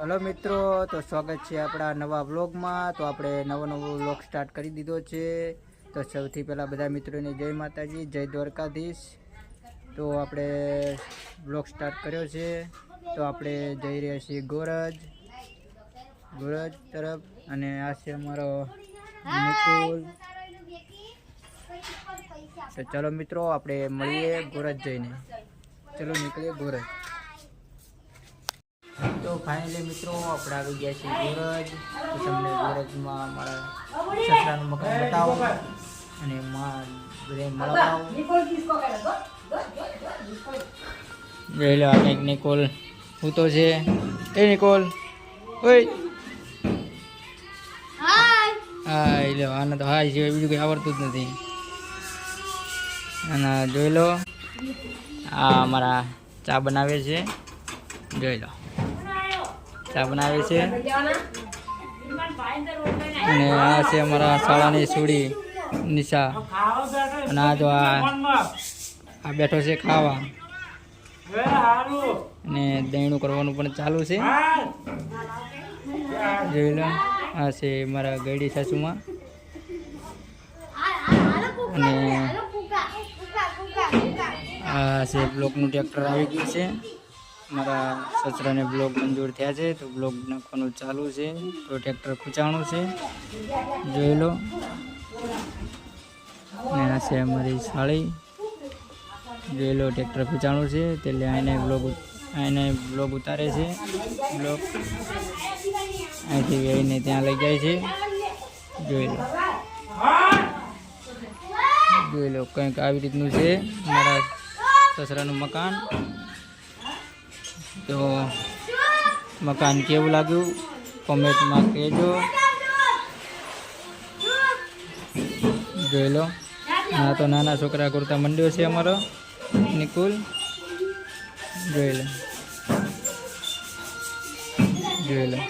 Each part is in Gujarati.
હલો મિત્રો, તો સ્વાગત છે આપણા નવા વ્લોગમાં. તો આપણે નવો નવો વ્લોગ સ્ટાર્ટ કરી દીધો છે. તો સૌથી પહેલાં બધા મિત્રોને જય માતાજી, જય દ્વારકાધીશ. તો આપણે વ્લોગ સ્ટાર્ટ કર્યો છે. તો આપણે જઈ રહ્યા છીએ ગોરજ ગોરજ તરફ. અને આ છે અમારો તો ચલો મિત્રો, આપણે મળીએ ગોરજ જઈને. ચલો નીકળીએ ગોરજ. તો ફાઇનલી મિત્રો આપણે આવી ગયા છીએ ગોરજ. તમને ગોરજમાં અમારા સસરાનું મકાન બતાવો અને માં બધે મળાવો જોઈ લો આ કંઈક નિકોલ. હું તો છે. એ નિકોલ. ઓય. હા એ લો આને તો હાય સિવાય બીજું કંઈ આવડતું જ નથી. અને જોઈ લો. આ અમારા ચા બનાવે છે. જોઈ લો. ચા બનાવે છે. અને આ છે અમારા શાળાની સુડી નિશા. અને આ જો આ બેઠો છે ખાવા. અને દહીણું કરવાનું પણ ચાલુ છે. જોઈ લો આ છે મારા ગયડી સાસુમાં. અને આ છે બ્લોકનું ટ્રેક્ટર આવી ગયું છે. મારા સસરાને બ્લોક મંજૂર થયા છે, તો બ્લોક નાખવાનું ચાલુ છે, તો ટ્રેક્ટર ખૂંચાણું છે. જોઈ લો. આ છે અમારી સાળી. જોઈ લો, ટ્રેક્ટર ખૂંચાણું છે, એટલે આને બ્લોક આને બ્લોક ઉતારે છે. બ્લોક અહીંથી વેઈને ત્યાં લઈ જાય છે. જોઈ લો. જોઈ લો, કંઈક આવી રીતનું છે. મારા સસરાનું મકાન. તો મકાન કેવું લાગ્યું? કોમેન્ટમાં કહેજો. જોઈ લો. આ તો નાના છોકરા કુર્તા મંડ્યો છે અમારો. નિકુલ. જોઈ લો. જોઈ લો.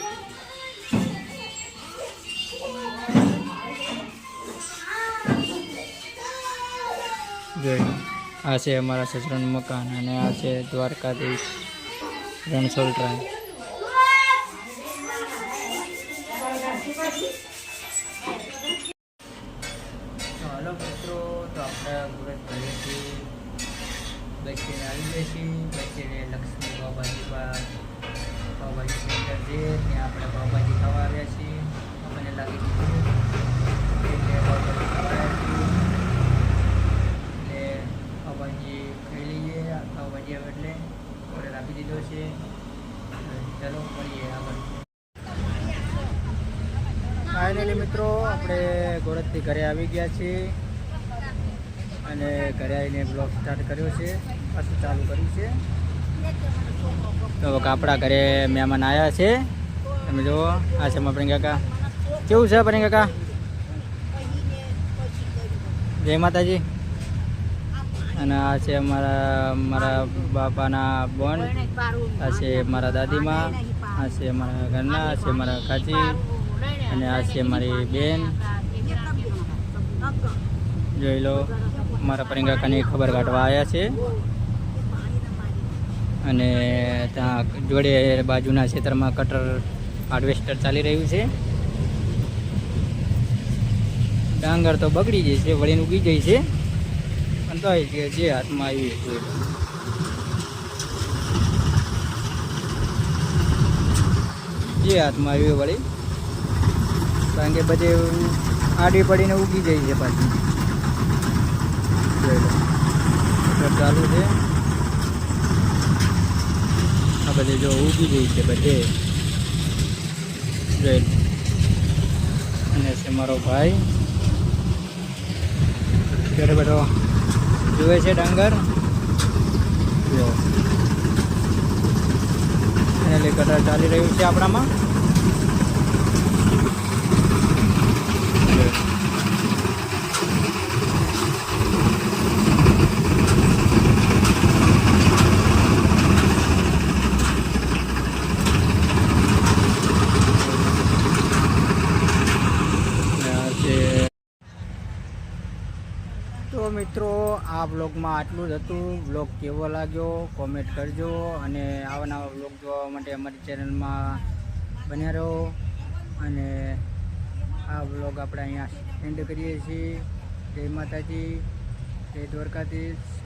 જોઈ આ છે અમારા સસરાનું મકાન અને આ છે દ્વારકાધીશ. ટ્રાય હલો મિત્રો, તો આપણે ઘરેથી બેસીને આવી જઈએ છીએ બચ્ચીને લક્ષ્મી પાવભાજી બાદ પાવભાજી સેન્ટર છે ત્યાં આપણે પાવભાજી ખાવા આવ્યા છીએ. મને લાગે છે એટલે પાવભાજી ખાવા આવ્યા છીએ. એટલે આવે એટલે ઓર્ડર આપી દીધો છે. ચલો મળીએ આગળ. ફાઇનલી મિત્રો, આપણે ગોરજથી ઘરે આવી ગયા છીએ. અને ઘરે આવીને બ્લોગ સ્ટાર્ટ કર્યો છે. પાછું ચાલુ કર્યું છે. તો આપણા ઘરે મહેમાન આવ્યા છે. તમે જુઓ, આ છે મપણી કાકા. કેવું છે આપણે કાકા? જય માતાજી. અને આ છે મારા મારા બાપાના બોન. આ છે મારા દાદીમાં. આ છે મારા ઘરના, આ છે મારા કાચી. અને આ છે મારી બેન. જોઈ લો, મારા પરિંગાકાની ખબર કાઢવા આવ્યા છે. અને ત્યાં જોડે બાજુના ક્ષેત્રમાં કટર હાર્વેસ્ટર ચાલી રહ્યું છે. ડાંગર તો બગડી જાય છે, વળીને ઉગી જાય છે. પણ કે જે હાથમાં આવી જોઈ જે હાથમાં આવ્યું વળી. કારણ કે બધે આડી પડીને ઉગી જાય છે પાછી. ચાલુ છે. આ બધે જો ઉગી જાય છે બધે. જોઈ અને છે મારો ભાઈ. ત્યારે બેઠો જુએ છે ડાંગર. જો. એને લઈ કટર ચાલી રહ્યું છે આપણામાં તો મિત્રો, આ બ્લોગમાં આટલું જ હતું. બ્લોગ કેવો લાગ્યો કોમેન્ટ કરજો અને આવા નવા બ્લોગ જોવા માટે અમારી ચેનલમાં બન્યા રહો. અને આ બ્લોગ આપણે અહીંયા એન્ડ કરીએ છીએ. જય માતાજી, જય દ્વારકાધીશ.